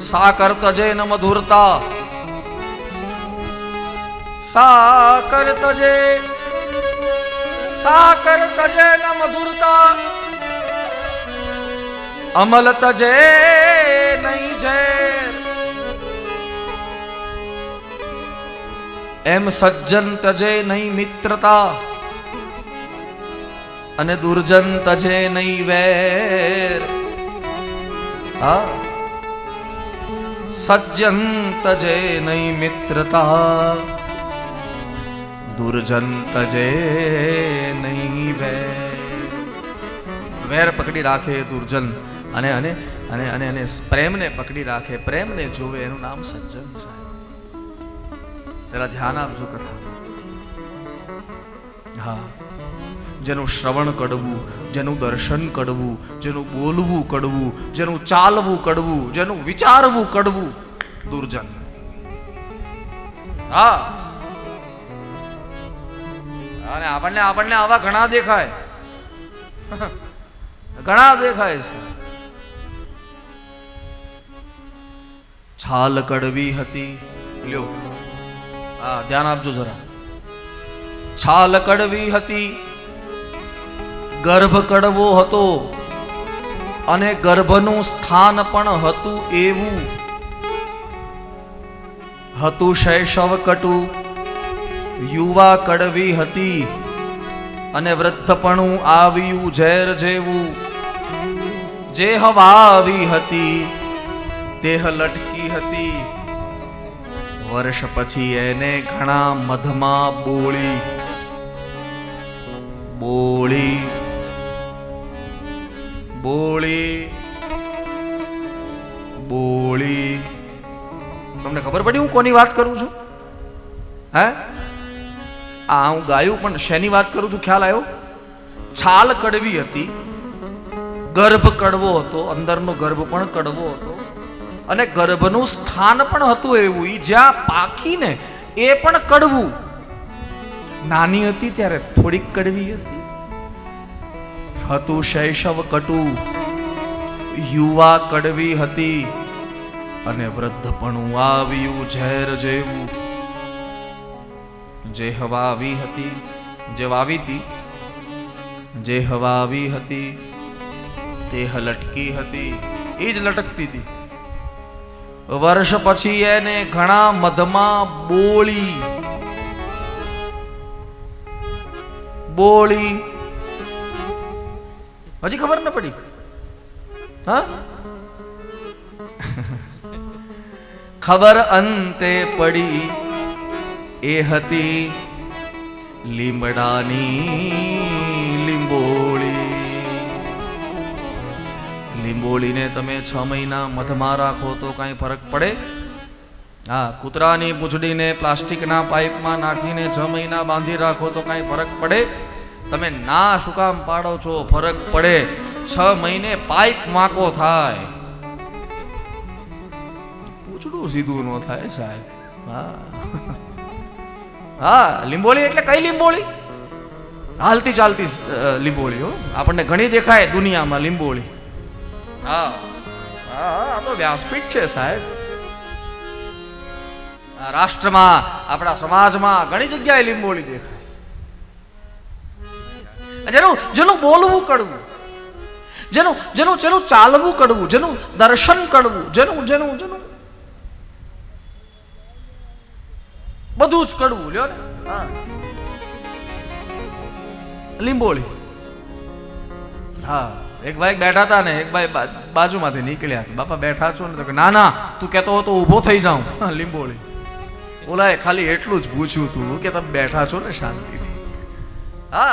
સાકર તજે ન મધુરતા સાકર તજે સાકર તજે ન મધુરતા અમલ તજે નહીં ઝેર એમ સજ્જન તજે નહીં મિત્રતા અને દુર્જન તજે નહીં વેર હા સજ્જન તજે નહીં મિત્રતા દુર્જન તજે નહીં વેર વેર પકડી રાખે દુર્જન અને અને અને અને અને પ્રેમને પકડી રાખે પ્રેમને જોવે એનું નામ સજ્જન છે જરા ધ્યાન આપજો કથા હા જેનું શ્રવણ કડવું, જેનું દર્શન કડવું, જેનું બોલવું કડવું, જેનું ચાલવું કડવું, જેનું વિચારવું કડવું. દુર્જન. હા. અને આપણને આપણને આવા ઘણા દેખાય. ઘણા દેખાય છે. છાલ કડવી હતી. લ્યો. હા, ધ્યાન આપજો જરા. છાલ કડવી હતી. ગર્ભ કડવો હતો અને ગર્ભનું સ્થાન પણ હતું એવું. હતું શૈશવ કટુ યુવા કડવી હતી અને વૃદ્ધપણું આવ્યું ઝેર જેવું. જે હવા આવી હતી, દેહ લટકી હતી. વર્ષ પછી એને ઘણા મધમાં બોળી. બોળી બોળી. બોળી. તમને ખબર પડી હું કોની વાત કરું છું? હે? આ હું ગાયું, પણ શેની વાત કરું છું? ખ્યાલ આવ્યો? છાલ કડવી હતી. ગર્ભ કડવો હતો. અંદરનો ગર્ભ પણ કડવો હતો. અને ગર્ભનું સ્થાન પણ હતું એવું. એ જ્યાં પાખીને એ પણ કડવું. નાની હતી ત્યારે થોડીક કડવી હતી. હતું શૈશવ કટુ. યુવા કડવી હતી અને વૃદ્ધપણું આવ્યું ઝેર જેવું. જે હવા આવી હતી, જે વાવી હતી, જે હવા આવી હતી, તે લટકી હતી, એ જ લટકતી હતી. વર્ષ પછી એને ઘણા મધમાં બોળી. બોળી હજી ખબર ન પડી? હા? ખબર અંતે પડી, એ હતી લીમડાની લીંબોળી. લીંબોળીને તમે છ મહિના મધમાં રાખો તો કાંઈ ફરક પડે? હા, કૂતરાની પૂંછડીને પ્લાસ્ટિકના પાઇપમાં નાખીને છ મહિના બાંધી રાખો તો કાંઈ ફરક પડે? તમે ના શું કામ પાડો છો? ફરક પડે. છ મહિને પાઇક માકો થાય. પૂછડું સીધું ન થાય સાહેબ. હા. હા, લીંબોળી એટલે કઈ લીંબોળી? હાલતી ચાલતી લીંબોળી હો. આપણને ઘણી દેખાય દુનિયામાં લીંબોળી. હા. હા તો વ્યાસપીઠ છે સાહેબ. રાષ્ટ્રમાં, આપણા સમાજમાં ઘણી જગ્યાએ લીંબોળી દેખાય. જેનું જેનું બોલવું કડવું, જેનું જેનું જેનું ચાલવું કડવું, જેનું દર્શન કડવું, જેનું જેનું જેનું બધું જ કડવું, લ્યો ને. લીંબોળી. હા, એક ભાઈ બેઠા હતા ને, એક ભાઈ બાજુમાંથી નીકળ્યા હતા. બાપા બેઠા છો ને, તો ના ના, તું કહેતો હતો ઊભો થઈ જાઉં. લીંબોળી. ઓલાએ ખાલી એટલું જ પૂછ્યું તું કે તમે બેઠા છો ને શાંતિથી. હા.